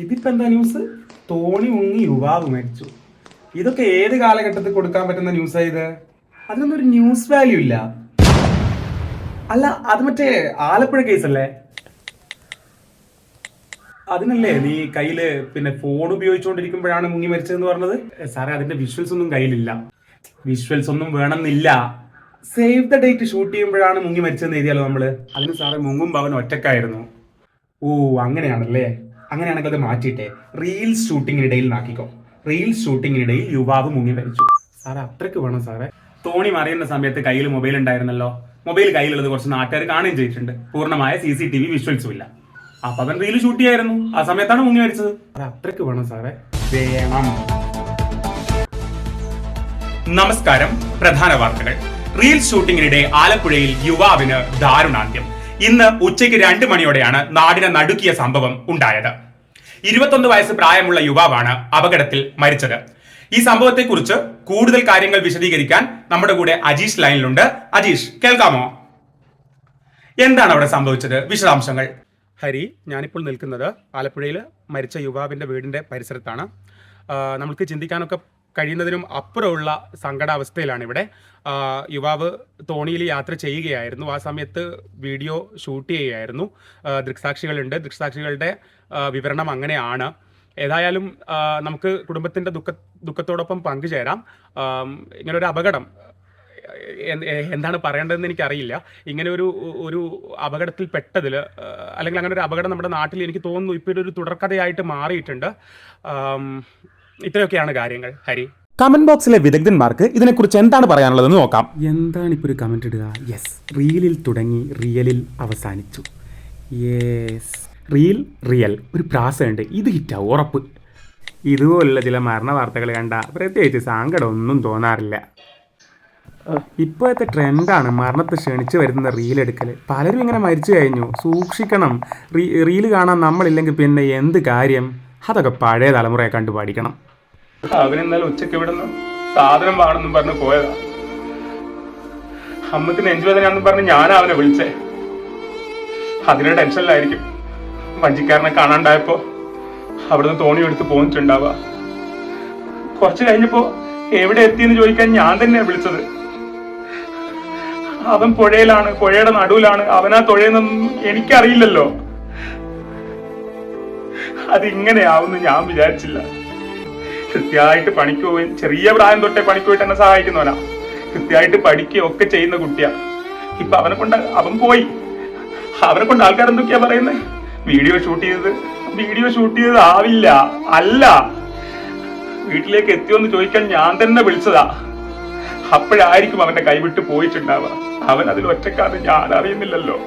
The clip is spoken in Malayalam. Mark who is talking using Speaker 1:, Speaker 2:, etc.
Speaker 1: ഇതിപ്പോ എന്താ ന്യൂസ് തോണി മുങ്ങി യുവാവ് മരിച്ചു. ഇതൊക്കെ ഏത് കാലഘട്ടത്തിൽ കൊടുക്കാൻ പറ്റുന്ന ന്യൂസാ ഇത്? അതിനൊന്നും ഒരു ന്യൂസ് വാല്യൂ ഇല്ല. അല്ല അത് മറ്റേ ആലപ്പുഴ കേസല്ലേ അതിനല്ലേ നീ കയ്യിൽ പിന്നെ ഫോൺ ഉപയോഗിച്ചുകൊണ്ടിരിക്കുമ്പോഴാണ് മുങ്ങി മരിച്ചതെന്ന് പറഞ്ഞത്? സാറേ അതിന്റെ വിഷ്വൽസ് ഒന്നും കയ്യിലില്ല. വിഷ്വൽസ് ഒന്നും വേണമെന്നില്ല. സേവ് ദ ഡേറ്റ് ഷൂട്ട് ചെയ്യുമ്പോഴാണ് മുങ്ങി മരിച്ചതെന്ന് എഴുതിയാലോ നമ്മൾ? അതിന് സാറേ മുങ്ങും ഭവൻ ഒറ്റക്കായിരുന്നു. ഓ അങ്ങനെയാണല്ലേ? അങ്ങനെയാണെങ്കിൽ അത് മാറ്റിയിട്ടെ റീൽസ് ഷൂട്ടിങ്ങിനിടയിൽ നാക്കിക്കോ. റീൽസ് ഷൂട്ടിങ്ങിനിടയിൽ യുവാവ് മുങ്ങി മരിച്ചു. സാറേ അത്രയ്ക്ക് വേണം സാറേ. തോണി മറിയുന്ന സമയത്ത് കയ്യിൽ മൊബൈൽ ഉണ്ടായിരുന്നല്ലോ. മൊബൈൽ കയ്യിലുള്ളത് കുറച്ച് നാട്ടുകാർ കാണുകയും ചെയ്തിട്ടുണ്ട്. പൂർണമായ സി സി ടി വി വിഷ്വൽസും ഇല്ല. അപ്പൊ അവൻ റീൽ ഷൂട്ട് ചെയ്യായിരുന്നു. ആ സമയത്താണ് മുങ്ങി മരിച്ചത്. അത് അത്രയ്ക്ക് വേണം സാറേ. വേണം. നമസ്കാരം. പ്രധാന വാർത്തകൾ. റീൽ ഷൂട്ടിങ്ങിനിടെ ആലപ്പുഴയിൽ യുവാവിന് ദാരുണാന്ത്യം. ഇന്ന് ഉച്ചയ്ക്ക് രണ്ട് മണിയോടെയാണ് നാടിനെ നടുക്കിയ സംഭവം ഉണ്ടായത്. ഇരുപത്തൊന്ന് വയസ്സ് പ്രായമുള്ള യുവാവാണ് അപകടത്തിൽ മരിച്ചത്. ഈ സംഭവത്തെക്കുറിച്ച് കൂടുതൽ കാര്യങ്ങൾ വിശദീകരിക്കാൻ നമ്മുടെ കൂടെ അജീഷ് ലൈനിലുണ്ട്. അജീഷ് കേൾക്കാമോ? എന്താണ് അവിടെ സംഭവിച്ചത്? വിശദാംശങ്ങൾ. ഹരി ഞാനിപ്പോൾ നിൽക്കുന്നത് ആലപ്പുഴയിൽ മരിച്ച യുവാവിന്റെ വീടിന്റെ പരിസരത്താണ്. നമുക്ക് ചിന്തിക്കാനൊക്കെ കഴിയുന്നതിനും അപ്പുറമുള്ള സങ്കടാവസ്ഥയിലാണ് ഇവിടെ യുവാവ് തോണിയിൽ യാത്ര ചെയ്യുകയായിരുന്നു. ആ സമയത്ത് വീഡിയോ ഷൂട്ട് ചെയ്യുകയായിരുന്നു. ദൃക്സാക്ഷികളുണ്ട്. ദൃക്സാക്ഷികളുടെ വിവരണം അങ്ങനെയാണ്. ഏതായാലും നമുക്ക് കുടുംബത്തിന്റെ ദുഃഖ ദുഃഖത്തോടൊപ്പം പങ്കുചേരാം. ഇങ്ങനൊരു അപകടം എന്ത് എന്താണ് പറയേണ്ടതെന്ന് എനിക്കറിയില്ല. ഇങ്ങനെ ഒരു ഒരു അപകടത്തിൽ പെട്ടതിൽ അല്ലെങ്കിൽ അങ്ങനെ ഒരു അപകടം നമ്മുടെ നാട്ടിൽ എനിക്ക് തോന്നുന്നു ഇപ്പോൾ ഒരു തുടർക്കഥയായിട്ട് മാറിയിട്ടുണ്ട്. ഇത്രയൊക്കെയാണ് കാര്യങ്ങൾ. ഹരി.
Speaker 2: കമന്റ് ബോക്സിലെ വിദഗ്ധന്മാർക്ക് ഇതിനെക്കുറിച്ച് എന്താണ് പറയാനുള്ളതെന്ന് നോക്കാം.
Speaker 1: എന്താണ് ഇപ്പോൾ ഒരു കമന്റ് ഇടുക? യെസ് റീലിൽ തുടങ്ങി റിയലിൽ അവസാനിച്ചു. യെസ് റീൽ റിയൽ ഒരു പ്രാസമുണ്ട് ഇത് ഹിറ്റാവും ഉറപ്പ്. ഇതുപോലുള്ള ചില മരണ വാർത്തകൾ കണ്ട പ്രത്യേകിച്ച് സങ്കടം ഒന്നും തോന്നാറില്ല. ഇപ്പോഴത്തെ ട്രെൻഡാണ് മരണത്തെ ക്ഷണിച്ച് വരുന്ന റീൽ എടുക്കൽ പലരും ഇങ്ങനെ മരിച്ചു കഴിഞ്ഞു. സൂക്ഷിക്കണം. റീ റീൽ കാണാൻ നമ്മളില്ലെങ്കിൽ പിന്നെ എന്ത് കാര്യം? അതൊക്കെ പഴയ തലമുറയെ കണ്ടു പഠിക്കണം അവനെന്നാൽ ഉച്ചയ്ക്ക് ഇവിടെ നിന്ന് സാധനം വേണമെന്നും പറഞ്ഞ് പോയതാ. അമ്മയ്ക്ക് നെഞ്ചുവേദനയാണെന്നും പറഞ്ഞ് ഞാനാ അവനെ വിളിച്ചേ. അതിന്റെ ടെൻഷനിലായിരിക്കും. വഞ്ചിക്കാരനെ കാണാണ്ടായപ്പോ അവിടുന്ന് തോണി എടുത്ത് പോന്നിട്ടുണ്ടാവുക. കുറച്ച് കഴിഞ്ഞപ്പോ എവിടെ എത്തിയെന്ന് ചോദിക്കാൻ ഞാൻ തന്നെയാണ് വിളിച്ചത്. അവൻ പുഴയിലാണ് പുഴയുടെ നടുവിലാണ്. അവനാ തുഴയെന്നും എനിക്കറിയില്ലല്ലോ. അതിങ്ങനെയാവുമെന്ന് ഞാൻ വിചാരിച്ചില്ല. കൃത്യമായിട്ട് പണിക്ക് പോയി ചെറിയ പ്രായം തൊട്ടേ പണിക്ക് പോയിട്ട് എന്നെ സഹായിക്കുന്നവനാ. കൃത്യമായിട്ട് പഠിക്കുകയും ഒക്കെ ചെയ്യുന്ന കുട്ടിയാ. ഇപ്പൊ അവനെ കൊണ്ട് അവൻ പോയി. അവനെ കൊണ്ട് ആൾക്കാർ എന്തൊക്കെയാ പറയുന്നത് വീഡിയോ ഷൂട്ട് ചെയ്തത്. വീഡിയോ ഷൂട്ട് ചെയ്തത് ആവില്ല. അല്ല. വീട്ടിലേക്ക് എത്തിയോന്ന് ചോദിക്കാൻ ഞാൻ തന്നെ വിളിച്ചതാ. അപ്പോഴായിരിക്കും അവന്റെ കൈവിട്ട് പോയിട്ടുണ്ടാവുക. അവൻ അതിൽ ഒറ്റക്കാതെ ഞാൻ അറിയുന്നില്ലല്ലോ.